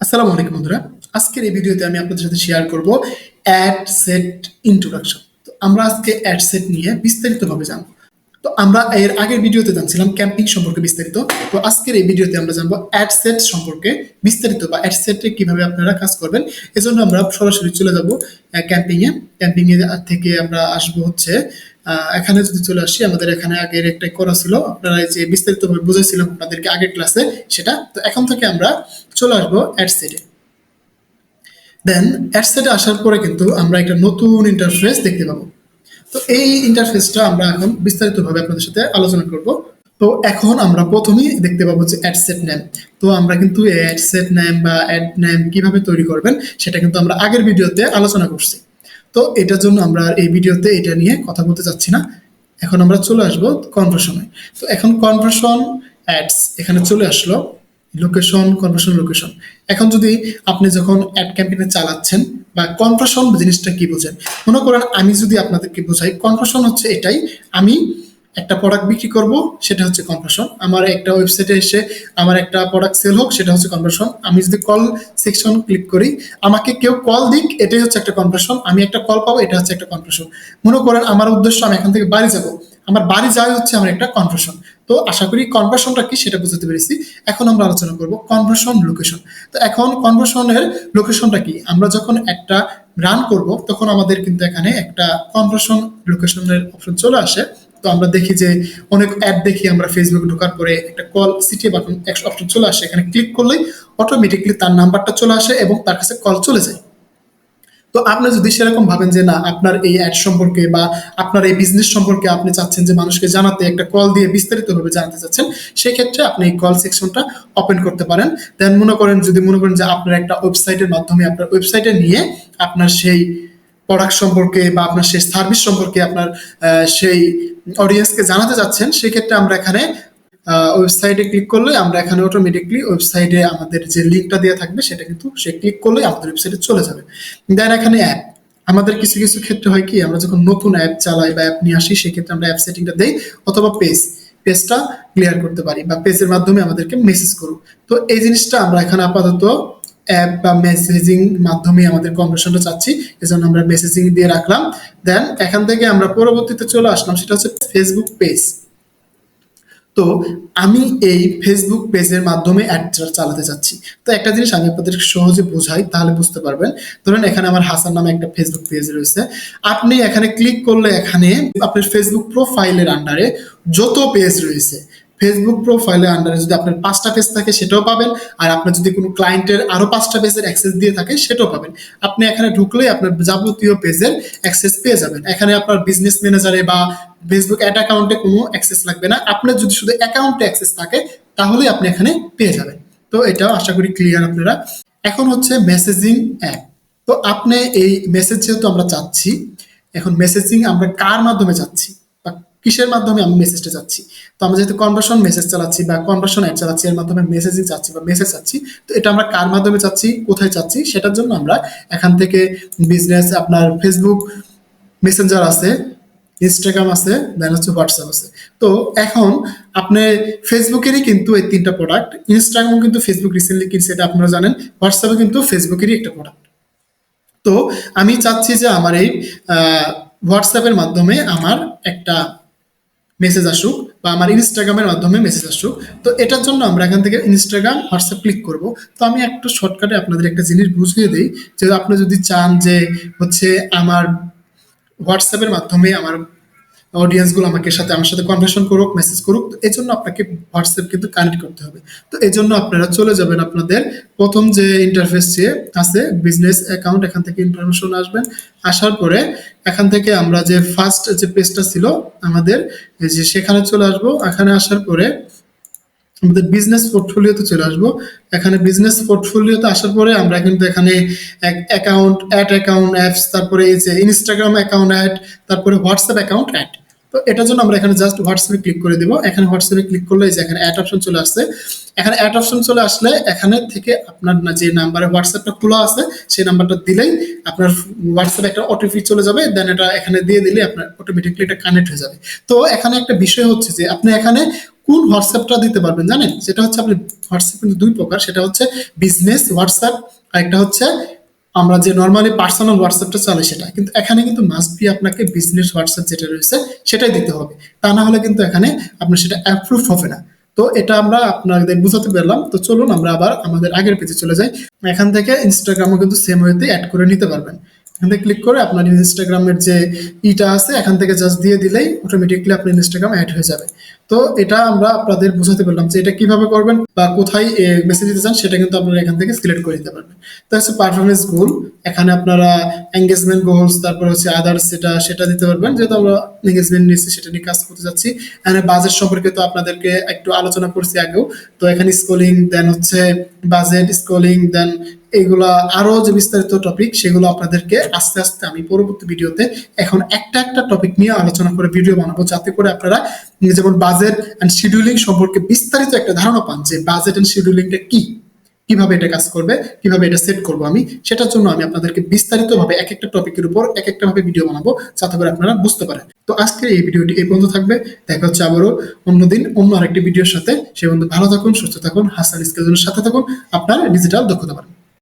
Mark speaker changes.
Speaker 1: আসসালামু আলাইকুম বন্ধুরা। আজকের এই ভিডিওতে আমি আপনাদের সাথে শেয়ার করব অ্যাড সেট ইন্ট্রোডাকশন তো আমরা আজকে অ্যাড সেট নিয়ে বিস্তারিতভাবে জানব। তো আমরা এর আগের ভিডিওতে জানছিলাম ক্যাম্পিং সম্পর্কে বিস্তারিত। তো আজকের এই ভিডিওতে আমরা জানব অ্যাড সেট সম্পর্কে বিস্তারিত বা অ্যাড সেটে কীভাবে আপনারা কাজ করবেন। এজন্য আমরা সরাসরি চলে যাব ক্যাম্পিংয়ে ক্যাম্পিংয়ে থেকে আমরা আসব হচ্ছে এখানে যদি চলে আসি, আমাদের এখানে আগের একটা করা ছিল। আপনারা যে বিস্তারিতভাবে বুঝেছিলাম আপনাদেরকে আগের ক্লাসে সেটা। তো এখন থেকে আমরা চলে আসব অ্যাড সেটে দেন অ্যাডসেটে আসার পরে কিন্তু আমরা একটা নতুন ইন্টারফেস দেখতে পাবো। তো এই ইন্টারফেসটা আমরা এখন বিস্তারিতভাবে আপনাদের সাথে আলোচনা করব। তো এখন আমরা প্রথমেই দেখতে পাবো যে অ্যাডসেট নেম তো আমরা কিন্তু অ্যাডসেট নেম বা অ্যাড নেম কীভাবে তৈরি করবেন সেটা কিন্তু আমরা আগের ভিডিওতে আলোচনা করছি। তো এটার জন্য আমরা এই ভিডিওতে এটা নিয়ে কথা বলতে চাচ্ছি না। এখন আমরা চলে আসব কনভার্সনে তো এখন কনভার্সন অ্যাডস এখানে চলে আসলো। লোকেশন কনভার্সন লোকেশন এখন যদি আপনি যখন অ্যাড ক্যাম্পেইনে চালাচ্ছেন বা কনভার্সন জিনিসটা কি বোঝেন মনে করেন আমি যদি আপনাদেরকে বোঝাই কনভার্সন হচ্ছে এটাই, আমি একটা প্রোডাক্ট বিক্রি করব, সেটা হচ্ছে কনভার্সন আমার একটা ওয়েবসাইটে এসে আমার একটা প্রোডাক্ট সেল হোক, সেটা হচ্ছে কনভার্সন আমি যদি কল সেকশন ক্লিক করি, আমাকে কেউ কল দিক, এটাই হচ্ছে একটা কনভার্সন আমি একটা কল পাবো, এটা হচ্ছে একটা কনভার্সন মনে করেন আমার উদ্দেশ্য, আমি এখান থেকে বাড়ি যাব। আমার বাড়ি যাওয়াই হচ্ছে আমার একটা কনভার্সন তো আশা করি কনভার্সনটা কি সেটা বুঝতে পেরেছি। এখন আমরা আলোচনা করব কনভার্সন লোকেশন তো এখন কনভার্সনের লোকেশনটা কি? আমরা যখন একটা রান করব, তখন আমাদের কিন্তু এখানে একটা কনভার্সন লোকেশনের অপশন চলে আসে। তো আমরা দেখি যে অনেক অ্যাড দেখি আমরা ফেসবুক ঢোকার পরে একটা কল সিটি বাটন অপশন চলে আসে। এখানে ক্লিক করলেই অটোমেটিকলি তার নাম্বারটা চলে আসে এবং তার কাছে কল চলে যায়। তো আপনি যদি সেরকম ভাবেন যে না, আপনার এই অ্যাড সম্পর্কে বা আপনার এই বিজনেস সম্পর্কে আপনি চাচ্ছেন যে মানুষকে জানাতে একটা কল দিয়ে বিস্তারিতভাবে জানাতে চাচ্ছেন সেই ক্ষেত্রে আপনি এই কল সেকশনটা ওপেন করতে পারেন। দেন মনে করেন, যদি মনে করেন যে আপনার একটা ওয়েবসাইটের মাধ্যমে আপনার ওয়েবসাইটে নিয়ে আপনার সেই প্রোডাক্ট সম্পর্কে বা আপনার সেই সার্ভিস সম্পর্কে আপনার সেই অডিয়েন্সকে জানাতে চাচ্ছেন, সেক্ষেত্রে আমরা এখানে ওয়েবসাইটে ক্লিক করলে আমরা এখানে অটোমেটিকলি ওয়েবসাইটে আমাদের যে লিঙ্কটা দেওয়া থাকবে, সেটা কিন্তু সে ক্লিক করলে আমাদের ওয়েবসাইটে চলে যাবে। দেন এখানে অ্যাপ আমাদের কিছু কিছু ক্ষেত্রে হয় কি, আমরা যখন নতুন অ্যাপ চালাই বা অ্যাপ নিয়ে আসি, সেক্ষেত্রে আমরা অ্যাপ সেটিংটা দেই অথবা পেজ পেজটা ক্লিয়ার করতে পারি বা পেজের মাধ্যমে আমাদেরকে মেসেজ করুক। তো এই জিনিসটা আমরা এখানে আপাতত অ্যাপ বা মেসেজিং মাধ্যমে আমাদের কনভার্সনটা চাচ্ছি, এজন্য আমরা মেসেজিং দিয়ে রাখলাম। দেন এখান থেকে আমরা পরবর্তীতে চলে আসলাম, সেটা হচ্ছে ফেসবুক পেজ তো আমি এই ফেসবুক পেজের মাধ্যমে অ্যাড চালাতে চাচ্ছি। তো একটা জিনিস আমি আপনাদের সহজে বোঝাই, তাহলে বুঝতে পারবেন। ধরেন এখানে আমার হাসান নামে একটা ফেসবুক পেজ রয়েছে। আপনি এখানে ক্লিক করলে এখানে আপনার ফেসবুক প্রোফাইলের আন্ডারে যত পেজ রয়েছে ফেসবুক প্রোফাইলের আন্ডারে যদি আপনার পাঁচটা পেজ থাকে, সেটাও পাবেন। আর আপনার যদি কোনো ক্লায়েন্টের আরও পাঁচটা পেজের অ্যাক্সেস দিয়ে থাকে, সেটাও পাবেন। আপনি এখানে ঢুকলেই আপনার যাবতীয় পেজের অ্যাক্সেস পেয়ে যাবেন। এখানে আপনার বিজনেস ম্যানেজারে বা ফেসবুক অ্যাড অ্যাকাউন্টে কোনো অ্যাক্সেস লাগবে না। আপনার যদি শুধু অ্যাকাউন্টে অ্যাক্সেস থাকে, তাহলেই আপনি এখানে পেয়ে যাবেন। তো এটাও আশা করি ক্লিয়ার আপনারা। এখন হচ্ছে মেসেজিং অ্যাপ তো আপনি এই মেসেজ যেহেতু আমরা চাচ্ছি, এখন মেসেজিং আমরা কার মাধ্যমে চাচ্ছি? কিসের মাধ্যমে আমি মেসেজটা চাচ্ছি? তো আমরা যেহেতু কনভার্সন মেসেজ চালাচ্ছি বা কনভার্সন অ্যাড চালাচ্ছি, এর মাধ্যমে মেসেজিং চাচ্ছি বা মেসেজ চাচ্ছি, তো এটা আমরা কার মাধ্যমে চাচ্ছি, কোথায় চাচ্ছি, সেটার জন্য আমরা এখান থেকে বিজনেস আপনার ফেসবুক মেসেঞ্জার আছে ইনস্টাগ্রাম আছে দেন হচ্ছে হোয়াটসঅ্যাপ আছে। তো এখন আপনি ফেসবুকেরই কিন্তু এই তিনটা প্রোডাক্ট ইনস্টাগ্রাম কিন্তু ফেসবুক রিসেন্টলি কিনছে, এটা আপনারা জানেন হোয়াটসঅ্যাপে কিন্তু ফেসবুকেরই একটা প্রোডাক্ট তো আমি চাচ্ছি যে আমার এই হোয়াটসঅ্যাপের মাধ্যমে আমার একটা মেসেজ আসুক বা আমার ইনস্টাগ্রামের মাধ্যমে মেসেজ আসুক, তো এটার জন্য আমরা এখান থেকে ইনস্টাগ্রাম হোয়াটসঅ্যাপ ক্লিক করব। তো আমি একটু শর্টকাটে আপনাদের একটা জিনিস বুঝিয়ে দিই, যে আপনি যদি চান যে হচ্ছে আমার হোয়াটসঅ্যাপের মাধ্যমে আমার অডিয়েন্সগুলো আমাকে সাথে, আমার সাথে কনভার্সন করুক মেসেজ করুক, তো এই জন্য আপনাকে হোয়াটসঅ্যাপ কিন্তু কানেক্ট করতে হবে। তো এই জন্য আপনারা চলে যাবেন আপনাদের প্রথম যে ইন্টারফেস যে আছে বিজনেস অ্যাকাউন্ট এখান থেকে ইনফরমেশন আসবেন। আসার পরে এখান থেকে আমরা যে ফার্স্ট যে পেজটা ছিল আমাদের যে সেখানে চলে আসব। এখানে আসার পরে আমাদের বিজনেস পোর্টফোলিওতে চলে আসব। এখানে বিজনেস পোর্টফোলিওতে আসার পরে আমরা কিন্তু এখানে অ্যাকাউন্ট অ্যাড অ্যাকাউন্ট অ্যাপস তারপরে এই যে ইনস্টাগ্রাম অ্যাকাউন্ট অ্যাড তারপরে হোয়াটসঅ্যাপ অ্যাকাউন্ট অ্যাড তো এটার জন্য আমরা এখানে জাস্ট হোয়াটসঅ্যাপে ক্লিক করে দিব। এখানে হোয়াটসঅ্যাপে ক্লিক করলে যে এখানে অ্যাড অপশন চলে আসছে। এখানে অ্যাড অপশন চলে আসলে এখানে থেকে আপনার না যে নাম্বারে হোয়াটসঅ্যাপটা খোলা আছে, সেই নাম্বারটা দিলেই আপনার হোয়াটসঅ্যাপে একটা ওটিপি চলে যাবে। দেন এটা এখানে দিয়ে দিলে আপনার অটোমেটিকলি এটা কানেক্ট হয়ে যাবে। তো এখানে একটা বিষয় হচ্ছে যে আপনি এখানে কোন হোয়াটসঅ্যাপটা দিতে পারবেন জানেন? সেটা হচ্ছে আপনি হোয়াটসঅ্যাপ কিন্তু দুই প্রকার, সেটা হচ্ছে বিজনেস হোয়াটসঅ্যাপ আর একটা হচ্ছে আমরা যে নর্মালি পার্সোনাল হোয়াটসঅ্যাপটা চলে সেটা। কিন্তু এখানে কিন্তু মাস্ট বি আপনাকে বিজনেস হোয়াটসঅ্যাপ যেটা রয়েছে, সেটাই দিতে হবে। তা না হলে কিন্তু এখানে আপনার সেটা অ্যাপ্রুভ হবে না। তো এটা আমরা আপনাদের বুঝাতে পারলাম। তো চলুন আমরা আবার আমাদের আগের পেজে চলে যাই। এখান থেকে ইনস্টাগ্রামও কিন্তু সেম ওয়েতে অ্যাড করে নিতে পারবেন। এখান ক্লিক করে আপনার ইনস্টাগ্রামের যে ইটা আছে, এখান থেকে জাস্ট দিয়ে দিলেই অটোমেটিকলি আপনার ইনস্টাগ্রাম অ্যাড হয়ে যাবে। তো এটা আমরা আপনাদের বোঝাতে পারলাম যে এটা কীভাবে করবেন বা কোথায় মেসেজ দিতে চান, সেটা কিন্তু আপনারা এখান থেকে সিলেক্ট করে দিতে পারবেন। তো হচ্ছে পারফরমেন্স গোল এখানে আপনারা এঙ্গেজমেন্ট গোলস তারপর হচ্ছে আদার্স সেটা সেটা দিতে পারবেন। যেহেতু আমরা এঙ্গেজমেন্ট নিয়েছি, সেটা নিয়ে কাজ করতে যাচ্ছি। এখানে বাজেট সম্পর্কে তো আপনাদেরকে একটু আলোচনা করছি আগেও। তো এখানে স্কোলিং দেন হচ্ছে বাজেট স্কোলিং দেন এইগুলা আরও যে বিস্তারিত টপিক সেগুলো আপনাদেরকে আস্তে আস্তে আমি পরবর্তী ভিডিওতে এখন একটা একটা টপিক নিয়ে আলোচনা করে ভিডিও বানাবো, যাতে করে আপনারা যেমন বাজেট অ্যান্ড শিডিউলিং সম্পর্কে বিস্তারিত একটা ধারণা পান যে বাজেট অ্যান্ড শিডিউলিংটা কি। কীভাবে এটা কাজ করবে, কীভাবে এটা সেট করব আমি, সেটার জন্য আমি আপনাদেরকে বিস্তারিতভাবে এক একটা টপিকের উপর এক একটা ভাবে ভিডিও বানাবো, যাতে করে আপনারা বুঝতে পারেন। তো আজকের এই ভিডিওটি এই পর্যন্ত থাকবে। দেখা হচ্ছে আবারও অন্যদিন অন্য আরেকটি ভিডিওর সাথে। সে বন্ধু ভালো থাকুন, সুস্থ থাকুন, হাসান স্কেলের সাথে থাকুন। আপনার ডিজিটাল দক্ষতা বাড়ান।